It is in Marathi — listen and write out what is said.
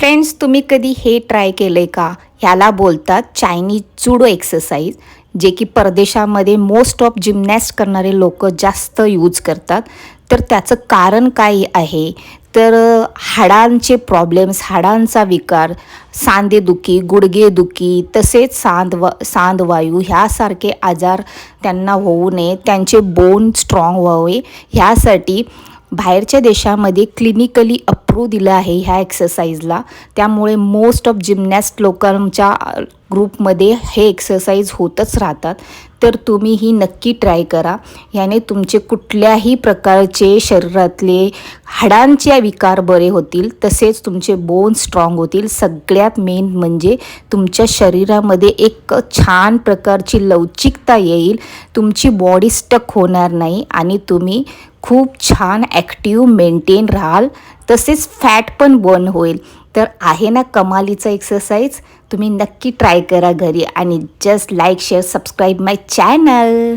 फ्रेंड्स तुम्ही कधी हे ट्राय केलं आहे का? ह्याला बोलतात चायनीज जुडो एक्सरसाइज जे की परदेशामध्ये मोस्ट ऑफ जिमनॅस्ट करणारे लोक जास्त यूज करतात. तर त्याचं कारण काय आहे? तर हाडांचे प्रॉब्लेम्स हाडांचा विकार सांधेदुखी गुडघेदुखी तसेच सांध व सांधवायू ह्यासारखे आजार त्यांना होऊ नये त्यांचे बोन स्ट्रॉंग व्हावे. ह्यासाठी बाहेरच्या देशामध्ये क्लिनिकली अप थ्रू दिलं आहे ह्या एक्सरसाइजला त्यामुळे मोस्ट ऑफ जिमनॅस्ट लोकांच्या ग्रुपमध्ये हे एक्सरसाइज होतच राहतात. तर तुम्ही ही नक्की ट्राय करा. याने तुमचे कुठल्याही प्रकारचे शरीरातले हाडांचे विकार बरे होतील तसेच तुमचे बोन स्ट्रॉंग होतील. सगळ्यात मेन म्हणजे तुमच्या शरीरामध्ये एक छान प्रकारची लवचिकता येईल. तुमची बॉडी स्टक होणार नाही आणि तुम्ही खूप छान ॲक्टिव्ह मेंटेन राहाल. तसेच फॅट पण बर्न होईल. तर आहे ना कमालीचा एक्सरसाइज तुम्ही नक्की ट्राय करा घरी. आणि just like share subscribe my channel